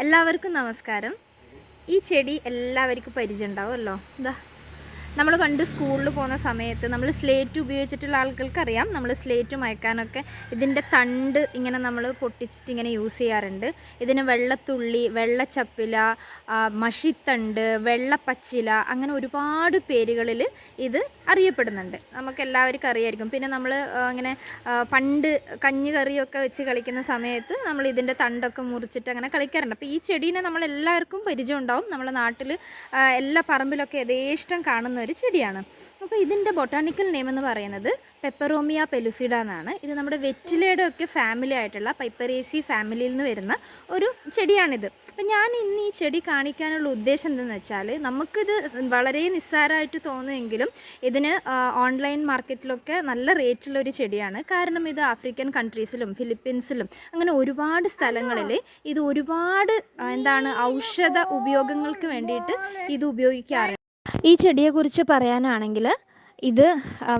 എല്ലാവർക്കും നമസ്കാരം. ഈ ചെടി എല്ലാവർക്കും പരിചയം ഉണ്ടാവുമല്ലോ? എന്താ നമ്മൾ പണ്ട് സ്കൂളിൽ പോകുന്ന സമയത്ത് നമ്മൾ സ്ലേറ്റ് ഉപയോഗിച്ചിട്ടുള്ള ആൾക്കാർക്കറിയാം നമ്മൾ സ്ലേറ്റ് മയക്കാനൊക്കെ ഇതിന്റെ തണ്ട് ഇങ്ങനെ നമ്മൾ പൊട്ടിച്ചിട്ട് ഇങ്ങനെ യൂസ് ചെയ്യാറുണ്ട്. ഇതിന് വെള്ളത്തുള്ളി വെള്ളച്ചപ്പില മഷിത്തണ്ട് വെള്ളപ്പച്ചില അങ്ങനെ ഒരുപാട് പേരുകളിൽ ഇത് അറിയപ്പെടുന്നുണ്ട്. നമുക്ക് എല്ലാവർക്കും അറിയായിരിക്കും. പിന്നെ നമ്മൾ അങ്ങനെ പണ്ട് കഞ്ഞി കറിയൊക്കെ വെച്ച് കളിക്കുന്ന സമയത്ത് നമ്മൾ ഇതിന്റെ തണ്ടൊക്കെ മുറിച്ചിട്ട് അങ്ങനെ കളിക്കാറുണ്ട്. അപ്പോൾ ഈ ചെടീനെ നമ്മൾ എല്ലാവർക്കും പരിചയം ഉണ്ടാവും നമ്മുടെ നാട്ടിൽ എല്ലാ പറമ്പിലൊക്കെ യഥേഷ്ടം കാണുന്ന ഒരു ചെടിയാണ്. അപ്പോൾ ഇതിന്റെ ബൊട്ടാണിക്കൽ നെയിം എന്ന് പറയുന്നത് പെപ്പറോമിയ പെലുസിഡ എന്നാണ്. ഇത് നമ്മുടെ വെറ്റിലയുടെ ഒക്കെ ഫാമിലി ആയിട്ടുള്ള പൈപ്പറേസി ഫാമിലിയിൽ നിന്ന് വരുന്ന ഒരു ചെടിയാണിത്. അപ്പം ഞാൻ ഇന്ന് ഈ ചെടി കാണിക്കാനുള്ള ഉദ്ദേശം എന്തെന്ന് വെച്ചാൽ നമുക്കിത് വളരെ നിസ്സാരമായിട്ട് തോന്നുമെങ്കിലും ഇതിന് ഓൺലൈൻ മാർക്കറ്റിലൊക്കെ നല്ല റേറ്റുള്ള ഒരു ചെടിയാണ്. കാരണം ഇത് ആഫ്രിക്കൻ കൺട്രീസിലും ഫിലിപ്പീൻസിലും അങ്ങനെ ഒരുപാട് സ്ഥലങ്ങളിൽ ഇത് ഒരുപാട് എന്താണ് ഔഷധ ഉപയോഗങ്ങൾക്ക് വേണ്ടിയിട്ട് ഇത് ഉപയോഗിക്കാറുണ്ട്. ഈ ചെടിയെക്കുറിച്ച് പറയാനാണെങ്കിൽ ഇത്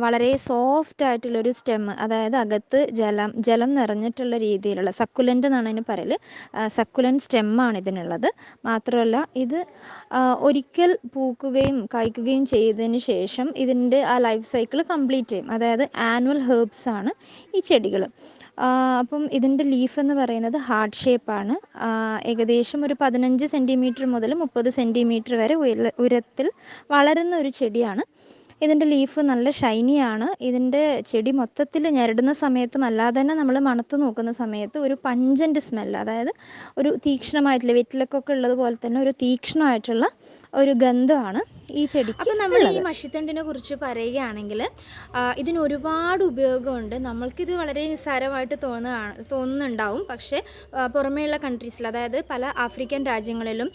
വളരെ സോഫ്റ്റ് ആയിട്ടുള്ളൊരു സ്റ്റെം അതായത് അകത്ത് ജലം ജലം നിറഞ്ഞിട്ടുള്ള രീതിയിലുള്ള സക്കുലന്റ് എന്നാണ് അതിന് പറയൽ സക്കുലന്റ് സ്റ്റെമ്മാണ് ഇതിനുള്ളത്. മാത്രമല്ല ഇത് ഒരിക്കൽ പൂക്കുകയും കായ്ക്കുകയും ചെയ്തതിന് ശേഷം ഇതിന്റെ ആ ലൈഫ് സൈക്കിൾ കംപ്ലീറ്റ് ചെയ്യും. അതായത് ആനുവൽ ഹേർബ്സ് ആണ് ഈ ചെടികൾ അപ്പം ഇതിന്റെ ലീഫ് എന്ന് പറയുന്നത് ഹാർട്ട് ഷേപ്പാണ് ഏകദേശം ഒരു പതിനഞ്ച് സെന്റിമീറ്റർ മുതൽ മുപ്പത് സെന്റിമീറ്റർ വരെ ഉയരത്തിൽ വളരുന്ന ഒരു ചെടിയാണ്. ഇതിന്റെ ലീഫ് നല്ല ഷൈനിയാണ്. ഇതിന്റെ ചെടി മൊത്തത്തിൽ ഞെരടുന്ന സമയത്തും അല്ലാതെ തന്നെ നമ്മൾ മണത്ത് നോക്കുന്ന സമയത്ത് ഒരു പഞ്ചന്റ് സ്മെല്ല് അതായത് ഒരു തീക്ഷ്ണമായിട്ടുള്ള വെറ്റിലക്കൊക്കെ ഉള്ളത് പോലെ തന്നെ ഒരു തീക്ഷ്ണമായിട്ടുള്ള ഒരു ഗന്ധമാണ് ഈ ചെടി അപ്പോൾ നമ്മൾ ഈ മഷിത്തണ്ടിനെ കുറിച്ച് പറയുകയാണെങ്കിൽ ഇതിന് ഒരുപാട് ഉപയോഗമുണ്ട്. നമ്മൾക്കിത് വളരെ നിസ്സാരമായിട്ട് തോന്നുകയാണ് തോന്നുന്നുണ്ടാവും. പക്ഷേ പുറമേയുള്ള കൺട്രീസിൽ അതായത് പല ആഫ്രിക്കൻ രാജ്യങ്ങളിലും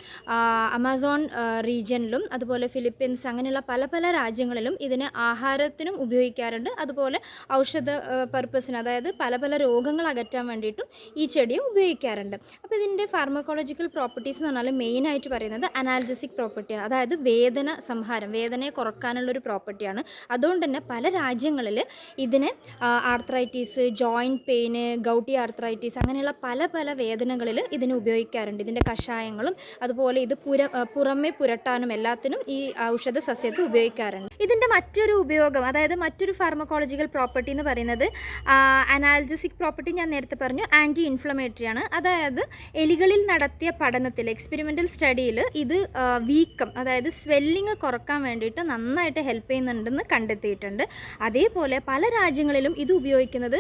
അമസോൺ റീജിയനിലും അതുപോലെ ഫിലിപ്പീൻസ് അങ്ങനെയുള്ള പല പല രാജ്യങ്ങളിലും ഇതിന് ആഹാരത്തിനും ഉപയോഗിക്കാറുണ്ട്. അതുപോലെ ഔഷധ പർപ്പസിന് അതായത് പല പല രോഗങ്ങൾ അകറ്റാൻ വേണ്ടിയിട്ടും ഈ ചെടിയെ ഉപയോഗിക്കാറുണ്ട്. അപ്പോൾ ഇതിന്റെ ഫാർമക്കോളജിക്കൽ പ്രോപ്പർട്ടീസ് എന്ന് പറഞ്ഞാൽ മെയിനായിട്ട് പറയുന്നത് അനാൽജസിക് പ്രോപ്പർട്ടിയാണ് അതായത് വേദന സംഹാരം വേദനയെ കുറക്കാനുള്ളൊരു പ്രോപ്പർട്ടിയാണ് അതുകൊണ്ട് തന്നെ പല രാജ്യങ്ങളിൽ ഇതിനെ arthritis joint pain gouty arthritis അങ്ങനെയുള്ള പല പല വേദനകളിൽ ഇതിനെ ഉപയോഗിക്കാറുണ്ട്. ഇതിന്റെ കഷായങ്ങളും അതുപോലെ ഇത് പുര പുറമെ പുരട്ടാനും എല്ലാത്തിനും ഈ ഔഷധ സസ്യത്തെ ഉപയോഗിക്കാറുണ്ട്. ഇതിന്റെ മറ്റൊരു ഉപയോഗം അതായത് മറ്റൊരു ഫാർമക്കോളജിക്കൽ പ്രോപ്പർട്ടി എന്ന് പറയുന്നത് അനാൽജസിക് പ്രോപ്പർട്ടി ഞാൻ നേരത്തെ പറഞ്ഞു ആന്റി ഇൻഫ്ലമേറ്ററി ആണ്. അതായത് എലികളിൽ നടത്തിയ പഠനത്തിൽ എക്സ്പെരിമെന്റൽ സ്റ്റഡിയിൽ ഇത് ആ, വീക്കം അതായത് സ്വെല്ലിങ് കുറയ്ക്കാൻ വേണ്ടിയിട്ട് നന്നായിട്ട് ഹെൽപ്പ് ചെയ്യുന്നുണ്ടെന്ന് കണ്ടെത്തിയിട്ടുണ്ട്. അതേപോലെ പല രാജ്യങ്ങളിലും ഇത് ഉപയോഗിക്കുന്നത്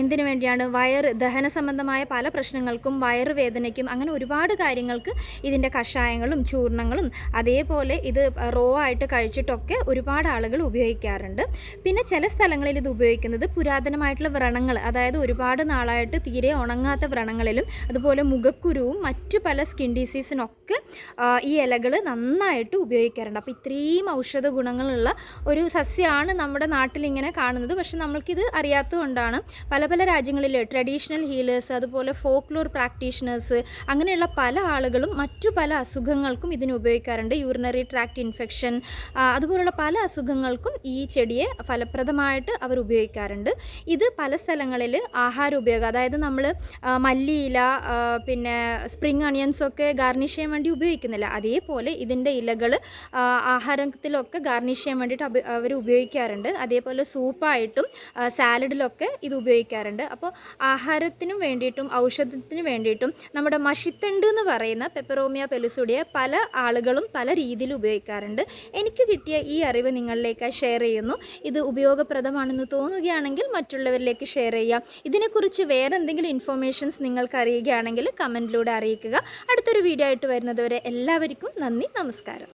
എന്തിനു വേണ്ടിയാണ്? വയർ ദഹന സംബന്ധമായ പല പ്രശ്നങ്ങൾക്കും വയറുവേദനയ്ക്കും അങ്ങനെ ഒരുപാട് കാര്യങ്ങൾക്ക് ഇതിന്റെ കഷായങ്ങളും ചൂർണങ്ങളും അതേപോലെ ഇത് റോ ആയിട്ട് കഴിച്ചിട്ടൊക്കെ ഒരുപാട് ആളുകൾ ഉപയോഗിക്കാറുണ്ട്. പിന്നെ ചില സ്ഥലങ്ങളിൽ ഇത് ഉപയോഗിക്കുന്നത് പുരാതനമായിട്ടുള്ള വ്രണങ്ങൾ അതായത് ഒരുപാട് നാളായിട്ട് തീരെ ഉണങ്ങാത്ത വ്രണങ്ങളിലും അതുപോലെ മുഖക്കുരുവും മറ്റു പല സ്കിൻ ഡിസീസിനൊക്കെ ഈ ഇലകൾ നന്നായിട്ട് ഉപയോഗിക്കാറുണ്ട്. അപ്പോൾ ഇത്രയും ഔഷധ ഗുണങ്ങളുള്ള ഒരു സസ്യമാണ് നമ്മുടെ നാട്ടിലിങ്ങനെ കാണുന്നത്. പക്ഷെ നമ്മൾക്കിത് അറിയാത്തതുകൊണ്ടാണ് പല പല രാജ്യങ്ങളിൽ ട്രഡീഷണൽ ഹീലേഴ്സ് അതുപോലെ ഫോക്ലോർ പ്രാക്ടീഷണേഴ്സ് അങ്ങനെയുള്ള പല ആളുകളും മറ്റു പല അസുഖങ്ങൾക്കും ഇതിന് ഉപയോഗിക്കാറുണ്ട്. യൂറിനറി ട്രാക്ട് ഇൻഫെക്ഷൻ അതുപോലുള്ള പല അസുഖങ്ങൾക്കും ഈ ചെടിയെ ഫലപ്രദമായിട്ട് അവർ ഉപയോഗിക്കാറുണ്ട്. ഇത് പല സ്ഥലങ്ങളിൽ ആഹാര ഉപയോഗം അതായത് നമ്മൾ മല്ലിയില പിന്നെ സ്പ്രിങ് അണിയൻസൊക്കെ ഗാർണിഷ് ചെയ്യാൻ വേണ്ടി ഉപയോഗിക്കുന്നില്ല. അതേപോലെ ഇതിന്റെ ഇലകൾ ആഹാരത്തിലൊക്കെ ഗാർണിഷ് ചെയ്യാൻ വേണ്ടിയിട്ട് അവർ ഉപയോഗിക്കാറുണ്ട്. അതേപോലെ സൂപ്പായിട്ടും സാലഡിലൊക്കെ ഇത് ഉപയോഗിക്കാറുണ്ട്. അപ്പോൾ ആഹാരത്തിനും വേണ്ടിയിട്ടും ഔഷധത്തിന് വേണ്ടിയിട്ടും നമ്മുടെ മഷിത്തണ്ട് എന്ന് പറയുന്ന പെപ്പറോമിയ പെലുസുടിയെ പല ആളുകളും പല രീതിയിൽ ഉപയോഗിക്കാറുണ്ട്. എനിക്ക് കിട്ടിയ ഈ അറിവ് നിങ്ങളിലേക്ക് ഷെയർ ചെയ്യുന്നു. ഇത് ഉപയോഗപ്രദമാണെന്ന് തോന്നുകയാണെങ്കിൽ മറ്റുള്ളവരിലേക്ക് ഷെയർ ചെയ്യാം. ഇതിനെക്കുറിച്ച് വേറെ എന്തെങ്കിലും ഇൻഫോർമേഷൻസ് നിങ്ങൾക്ക് അറിയുകയാണെങ്കിൽ കമന്റിലൂടെ അറിയിക്കുക. അടുത്തൊരു വീഡിയോ ആയിട്ട് വരുന്നതുവരെ എല്ലാവർക്കും നന്ദി നമസ്കാരം.